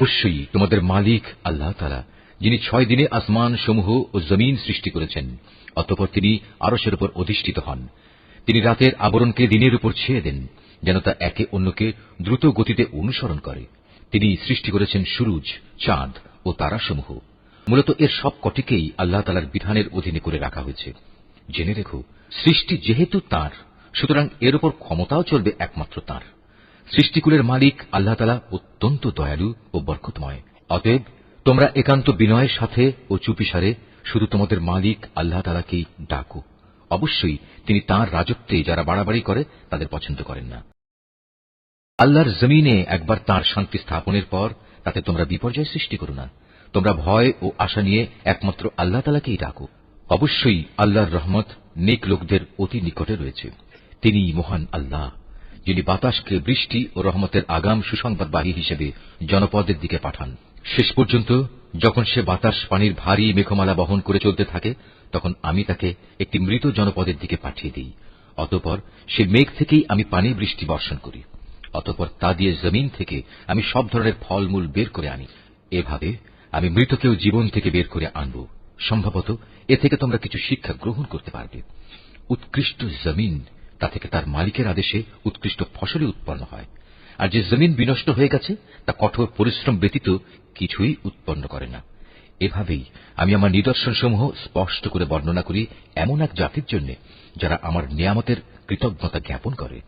অবশ্যই তোমাদের মালিক আল্লাহ তালা যিনি ছয় দিনে আসমান সমূহ ও জমিন সৃষ্টি করেছেন, অতপর তিনি আরসের উপর অধিষ্ঠিত হন। তিনি রাতের আবরণকে দিনের উপর ছেয়ে দেন, যেন তা একে অন্যকে দ্রুত গতিতে অনুসরণ করে। তিনি সৃষ্টি করেছেন সুরুজ, চাঁদ ও তারাসমূহ। মূলত এর সব কটিকেই আল্লাহ তালার বিধানের অধীনে করে রাখা হয়েছে। জেনে রেখো, সৃষ্টি যেহেতু তার, সুতরাং এর উপর ক্ষমতাও চলবে একমাত্র তার। সৃষ্টিকুলের মালিক আল্লাহ তালা অত্যন্ত দয়ালু ও বরকতময়। অতএব, তোমরা একান্ত বিনয়ের সাথে ও চুপিসারে শুধু তোমাদের মালিক আল্লাহ তালাকেই ডাকো। অবশ্যই তিনি তার রাজত্বে যারা বাড়াবাড়ি করে, তাদের পছন্দ করেন না। আল্লাহর জমিনে একবার তার শান্তি স্থাপনের পর, তাতে তোমরা বিপর্যয় সৃষ্টি করো না। তোমরা ভয় ও আশা নিয়ে একমাত্র আল্লাহ তালাকেই ডাকো। অবশ্যই আল্লাহর রহমত নেক লোকদের অতি নিকটে রয়েছে। তিনি মহান আল্লাহ। যিনি বাতাসকে, বৃষ্টি ও রহমতের আগাম সুসংবাদবাহী হিসেবে জনপদের দিকে পাঠান। শেষ পর্যন্ত যখন সে বাতাস পানির ভারী মেঘমালা বহন করে চলতে থাকে, তখন আমি তাকে একটি মৃত জনপদের দিকে পাঠিয়ে দিই। অতপর সে মেঘ থেকেই আমি পানি বৃষ্টি বর্ষণ করি। অতপর তা দিয়ে জমিন থেকে আমি সব ধরনের ফলমূল বের করে আনি। এভাবে আমি মৃতকেও জীবন থেকে বের করে আনব। সম্ভবত এ থেকে তোমরা কিছু শিক্ষা গ্রহণ করতে পারবে। উৎকৃষ্ট জমিন তা থেকে তার মালিকের আদেশে উৎকৃষ্ট ফসলই উৎপন্ন হয়। আর যে জমিন বিনষ্ট হয়ে গেছে, তা কঠোর পরিশ্রম ব্যতীত কিছুই উৎপন্ন করে না। এভাবেই আমি আমার নিদর্শনসমূহ স্পষ্ট করে বর্ণনা করি এমন এক জাতির জন্য, যারা আমার নিয়ামতের কৃতজ্ঞতা জ্ঞাপন করে।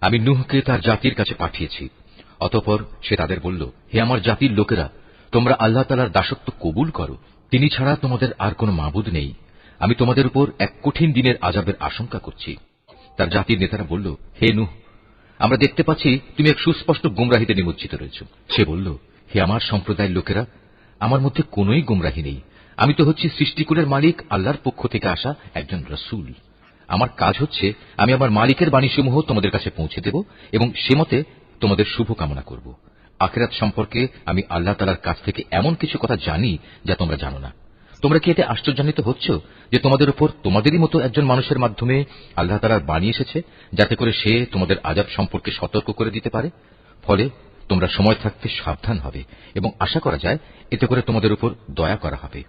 আমি নুহকে তার জাতির কাছে পাঠিয়েছি। অতপর সে তাদের বলল, হে আমার জাতির লোকেরা, তোমরা আল্লাহ তালার দাসত্ব কবুল করো। তিনি ছাড়া তোমাদের আর কোনো মাবুদ নেই। আমি তোমাদের উপর এক কঠিন দিনের আজাবের আশঙ্কা করছি। তার জাতির নেতারা বলল, হে নুহ, আমরা দেখতে পাচ্ছি তুমি এক সুস্পষ্ট গুমরাহিতে নিমজ্জিত রয়েছ। সে বলল, হে আমার সম্প্রদায়ের লোকেরা, আমার মধ্যে কোনোই গুমরাহি নেই। আমি তো হচ্ছি সৃষ্টিকুলের মালিক, আল্লাহর পক্ষ থেকে আসা একজন রসুল। আমার কাজ হচ্ছে, আমি আমার মালিকের বাণীসমূহ তোমাদের কাছে পৌঁছে দেব এবং সে মতে তোমাদের শুভ কামনা করব। আখেরাত সম্পর্কে আমি আল্লাহ তালার কাছ থেকে এমন কিছু কথা জানি যা তোমরা জানো না। তোমরা কি এতে আশ্চর্যান্বিত হচ্ছ যে তোমাদের উপর তোমাদেরই মতো একজন মানুষের মাধ্যমে আল্লাহ তালার বাণী এসেছে, যাতে করে সে তোমাদের আজাব সম্পর্কে সতর্ক করে দিতে পারে? ফলে তোমরা সময় থাকতে সাবধান হবে এবং আশা করা যায় এতে করে তোমাদের উপর দয়া করা হবে।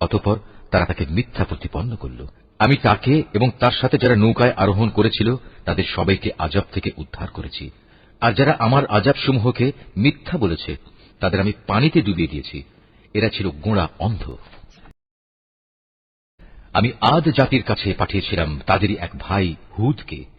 অতঃপর তারা তাকে মিথ্যা প্রতিপন্ন করল। আমি তাকে এবং তার সাথে যারা নৌকায় আরোহণ করেছিল, তাদের সবাইকে আজাব থেকে উদ্ধার করেছি। আর যারা আমার আজাব সমূহকে মিথ্যা বলেছে, তাদের আমি পানিতে ডুবিয়ে দিয়েছি। এরা ছিল গোঁড়া অন্ধ। আমি আদ জাতির কাছে পাঠিয়েছিলাম তাদেরই এক ভাই হুদকে।